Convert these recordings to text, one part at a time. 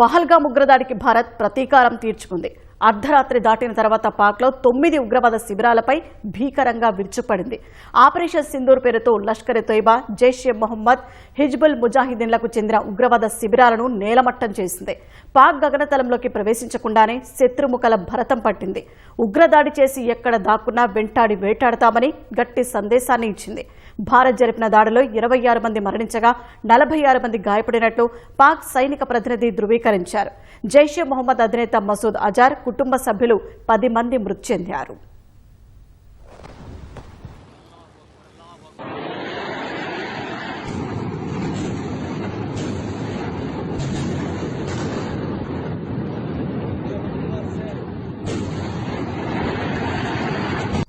పహల్గా ఉగ్రదాడికి భారత్ ప్రతీకారం తీర్చుకుంది. అర్ధరాత్రి దాటిన తర్వాత పాక్లో తొమ్మిది ఉగ్రవాద శిబిరాలపై భీకరంగా విరుచుపడింది ఆపరేషన్ సింధూర్ పేరుతో లష్కర్ తొయ్బా జైష్ ఎ మొహమ్మద్ హిజ్బుల్ ముజాహిదీన్లకు చెందిన ఉగ్రవాద శిబిరాలను నేలమట్టం చేసింది. పాక్ గగనతలంలోకి ప్రవేశించకుండానే శత్రుముఖల భరతం పట్టింది. ఉగ్రదాడి చేసి ఎక్కడ దాక్కున్నా వెంటాడి వేటాడతామని గట్టి సందేశాన్ని ఇచ్చింది. భారత్ జరిపిన దాడిలో ఇరవై ఆరు మంది మరణించగా నలభై ఆరు మంది గాయపడినట్లు పాక్ సైనిక ప్రతినిధి ధృవీకరించారు. జైషే మొహమ్మద్ అధినేత మసూద్ అజార్ కుటుంబ సభ్యులు పది మంది మృతి చెందారు.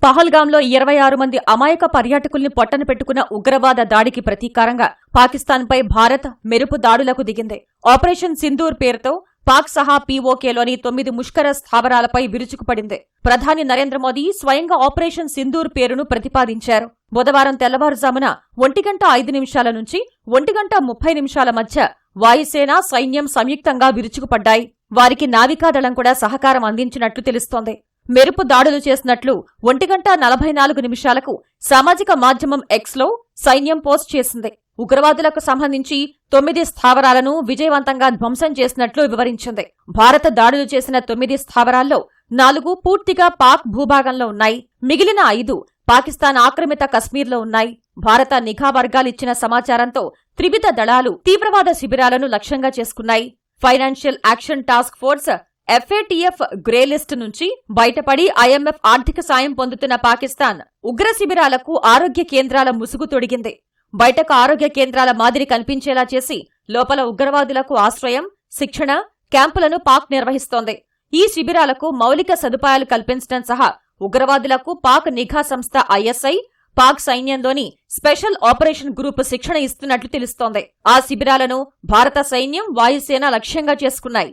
పహల్గాంలో ఇరవై ఆరు మంది అమాయక పర్యాటకుల్ని పొట్టన పెట్టుకున్న ఉగ్రవాద దాడికి ప్రతీకారంగా పాకిస్తాన్పై భారత్ మెరుపు దాడులకు దిగింది. ఆపరేషన్ సింధూర్ పేరుతో పాక్ సహా పీఓకేలోని తొమ్మిది ముష్కర స్థావరాలపై విరుచుకుపడింది. ప్రధాని నరేంద్ర మోదీ స్వయంగా ఆపరేషన్ సింధూర్ పేరును ప్రతిపాదించారు. బుధవారం తెల్లవారుజామున ఒంటిగంట ఐదు నిమిషాల నుంచి ఒంటిగంట ముప్పై నిమిషాల మధ్య వాయుసేన సైన్యం సంయుక్తంగా విరుచుకుపడ్డాయి. వారికి నావికాదళం కూడా సహకారం అందించినట్లు తెలుస్తోంది. మెరుపు దాడులు చేసినట్లు ఒంటిగంట నలభై నాలుగు నిమిషాలకు సామాజిక మాధ్యమం ఎక్స్లో సైన్యం పోస్ట్ చేసింది. ఉగ్రవాదులకు సంబంధించి తొమ్మిది స్థావరాలను విజయవంతంగా ధ్వంసం చేసినట్లు వివరించింది. భారత దాడులు చేసిన తొమ్మిది స్థావరాల్లో నాలుగు పూర్తిగా పాక్ భూభాగంలో ఉన్నాయి. మిగిలిన ఐదు పాకిస్తాన్ ఆక్రమిత కశ్మీర్లో ఉన్నాయి. భారత నిఘా వర్గాలిచ్చిన సమాచారంతో త్రివిధ దళాలు తీవ్రవాద శిబిరాలను లక్ష్యంగా చేసుకున్నాయి. Financial action task force FATF grey list నుంచి బయటపడి ఐఎంఎఫ్ ఆర్థిక సాయం పొందుతున్న పాకిస్తాన్ ఉగ్ర శిబిరాలకు ఆరోగ్య కేంద్రాల ముసుగు తొడిగింది. బయటకు ఆరోగ్య కేంద్రాల మాదిరి కనిపించేలా చేసి లోపల ఉగ్రవాదులకు ఆశ్రయం శిక్షణ క్యాంపులను పాక్ నిర్వహిస్తోంది. ఈ శిబిరాలకు మౌలిక సదుపాయాలు కల్పించడం సహా ఉగ్రవాదులకు పాక్ నిఘా సంస్థ ఐఎస్ఐ పాక్ సైన్యంలోని స్పెషల్ ఆపరేషన్ గ్రూప్ శిక్షణ ఇస్తున్నట్లు తెలుస్తోంది. ఆ శిబిరాలను భారత సైన్యం వాయుసేన లక్ష్యంగా చేసుకున్నాయి.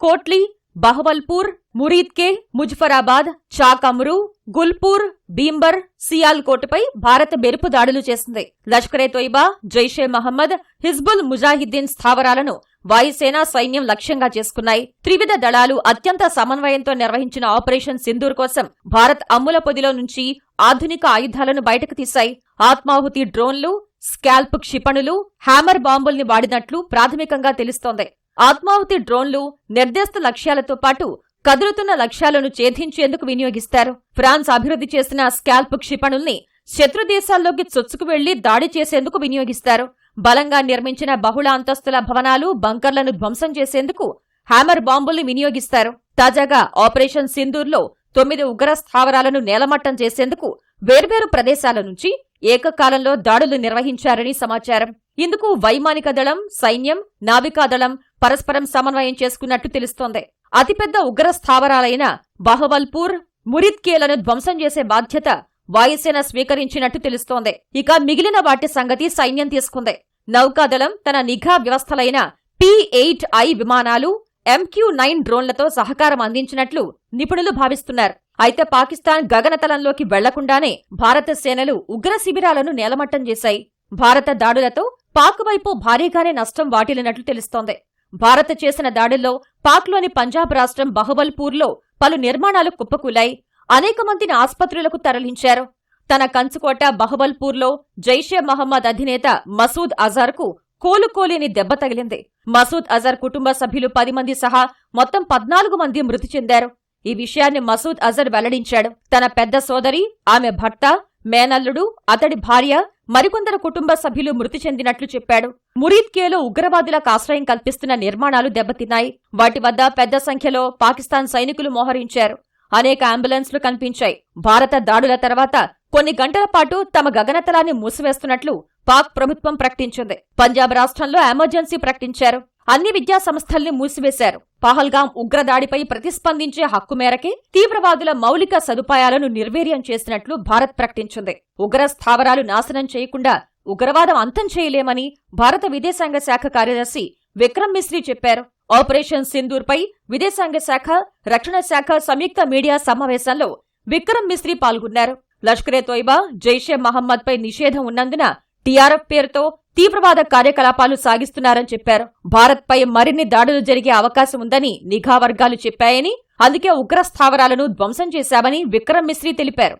కోట్లీ బహవల్పూర్ మురీద్కే ముజఫరాబాద్ చాకమ్రు గుల్పూర్ భీంబర్ సియాల్కోట్పై భారత్ మెరుపు దాడులు చేసింది. లష్కరే తొయ్బా జైషే మహమ్మద్ హిజ్బుల్ ముజాహిద్దీన్ స్థావరాలను వాయుసేన సైన్యం లక్ష్యంగా చేసుకున్నాయి. త్రివిధ దళాలు అత్యంత సమన్వయంతో నిర్వహించిన ఆపరేషన్ సింధూర్ కోసం భారత్ అమ్ముల పొదిలో నుంచి ఆధునిక ఆయుధాలను బయటకు తీశాయి. ఆత్మాహుతి డ్రోన్లు స్కాల్ప్ క్షిపణులు హ్యామర్ బాంబుల్ని వాడినట్లు ప్రాథమికంగా తెలుస్తోంది. ఆత్మాహుతి డ్రోన్లు నిర్దిష్ట లక్ష్యాలతో పాటు కదులుతున్న లక్ష్యాలను ఛేదించేందుకు వినియోగిస్తారు. ఫ్రాన్స్ అభివృద్ధి చేసిన స్కాల్ప్ క్షిపణుల్ని శత్రు దేశాల్లోకి చొచ్చుకు వెళ్ళి దాడి చేసేందుకు వినియోగిస్తారు. బలంగా నిర్మించిన బహుళ అంతస్తుల భవనాలు బంకర్లను ధ్వంసం చేసేందుకు హ్యామర్ బాంబుల్ని వినియోగిస్తారు. తాజాగా ఆపరేషన్ సింధూర్లో తొమ్మిది ఉగ్ర స్థావరాలను నేలమట్టం చేసేందుకు వేర్వేరు ప్రదేశాల నుంచి ఏకకాలంలో దాడులు నిర్వహించారని సమాచారం. ఇందుకు వైమానిక దళం సైన్యం నావికాదళం పరస్పరం సమన్వయం చేసుకున్నట్టు తెలుస్తోంది. అతిపెద్ద ఉగ్ర స్థావరాలైన బహవల్పూర్ మురిత్కేలను ధ్వంసం చేసే బాధ్యత వాయుసేన స్వీకరించినట్టు తెలుస్తోంది. ఇక మిగిలిన వాటి సంగతి సైన్యం తీసుకుంది. నౌకాదళం తన నిఘా వ్యవస్థలైన పి ఎయిట్ ఐ విమానాలు ఎంక్యూ నైన్ డ్రోన్లతో సహకారం అందించినట్లు నిపుణులు భావిస్తున్నారు. అయితే పాకిస్తాన్ గగనతలంలోకి వెళ్ళకుండానే భారత సేనలు ఉగ్ర శిబిరాలను నేలమట్టం చేశాయి. భారత దాడులతో పాక్ వైపు భారీగానే నష్టం వాటిల్లినట్లు తెలుస్తోంది. భారత చేసిన దాడుల్లో పాక్లోని పంజాబ్ రాష్ట్రం బహబల్పూర్లో పలు నిర్మాణాలు కుప్పకూలాయి. అనేక మందిని ఆస్పత్రులకు తరలించారు. తన కంచుకోట బహబల్పూర్లో జైషే మహమ్మద్ అధినేత మసూద్ అజార్కు కోలుకోలేని దెబ్బ తగిలింది. మసూద్ అజర్ కుటుంబ సభ్యులు పది మంది సహా మొత్తం పద్నాలుగు మంది మృతి చెందారు. ఈ విషయాన్ని మసూద్ అజర్ వెల్లడించాడు. తన పెద్ద సోదరి ఆమె భర్త మేనల్లుడు అతడి భార్య మరికొందరు కుటుంబ సభ్యులు మృతి చెందినట్లు చెప్పాడు. మురీద్కేలో ఉగ్రవాదులకు ఆశ్రయం కల్పిస్తున్న నిర్మాణాలు దెబ్బతిన్నాయి. వాటి వద్ద పెద్ద సంఖ్యలో పాకిస్తాన్ సైనికులు మోహరించారు. అనేక అంబులెన్స్లు కనిపించాయి. భారత దాడుల తర్వాత కొన్ని గంటల పాటు తమ గగనతలాన్ని మూసివేస్తున్నట్లు పాక్ ప్రభుత్వం ప్రకటించింది. పంజాబ్ రాష్ట్రంలో ఎమర్జెన్సీ ప్రకటించారు. అన్ని విద్యా సంస్థల్ని మూసివేశారు. పహల్గాం ఉగ్రదాడిపై ప్రతిస్పందించే హక్కు మేరకే తీవ్రవాదుల మౌలిక సదుపాయాలను నిర్వీర్యం చేసినట్లు భారత్ ప్రకటించింది. ఉగ్ర స్థావరాలు నాశనం చేయకుండా ఉగ్రవాదం అంతం చేయలేమని భారత విదేశాంగ శాఖ కార్యదర్శి విక్రమ్ మిశ్రీ చెప్పారు. ఆపరేషన్ సింధూర్పై విదేశాంగ శాఖ రక్షణ శాఖ సంయుక్త మీడియా సమావేశంలో విక్రమ్ మిశ్రీ పాల్గొన్నారు. లష్కరే తోయిబా జైషే మహమ్మద్ పై నిషేధం ఉన్నందున టీఆర్ఎఫ్ పేరుతో తీవ్రవాద కార్యకలాపాలు సాగిస్తున్నారని చెప్పారు భారత్ పై మరిన్ని దాడులు జరిగే అవకాశం ఉందని నిఘా వర్గాలు చెప్పాయని అందుకే ఉగ్ర స్థావరాలను ధ్వంసం చేశామని విక్రమ్ మిశ్రీ తెలిపారు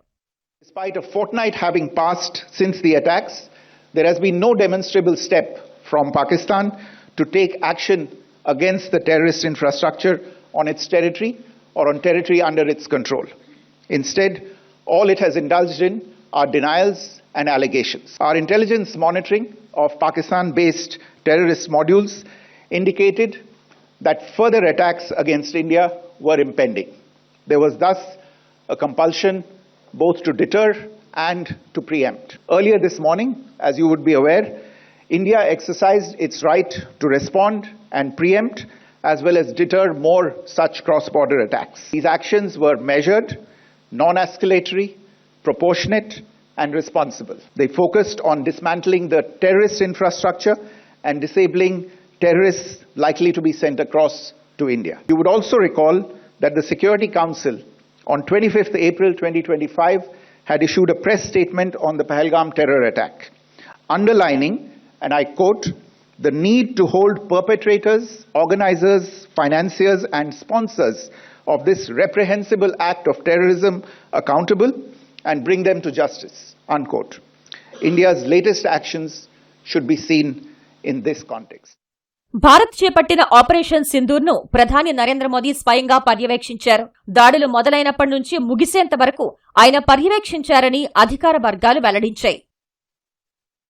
Despite a fortnight having passed since the attacks, there has been no demonstrable step from Pakistan to take action against the terrorist infrastructure on its territory or on territory under its control. Instead, all it has indulged in are denials and allegations. Our intelligence monitoring of Pakistan based terrorist modules indicated that further attacks against India were impending. There was thus a compulsion both to deter and to preempt. Earlier this morning, as you would be aware, India exercised its right to respond and preempt as well as deter more such cross border attacks. These actions were measured, non escalatory, proportionate, and responsible. They focused on dismantling the terrorist infrastructure and disabling terrorists likely to be sent across to India. You would also recall that the Security Council on 25th April 2025 had issued a press statement on the Pahalgam terror attack, underlining, and I quote, the need to hold perpetrators, organizers, financiers, and sponsors of this reprehensible act of terrorism accountable and bring them to justice. Unquote. India's latest actions should be seen in this context. Bharat చేపట్టిన operation సింధూర్ను ప్రధాని నరేంద్ర మోదీ స్వయంగా పర్యవేక్షించారు దాడులు మొదలైనప్పటి నుంచి ముగిసేంత వరకు ఆయన పర్యవేక్షించారని అధికార వర్గాలు వెల్లడించాయి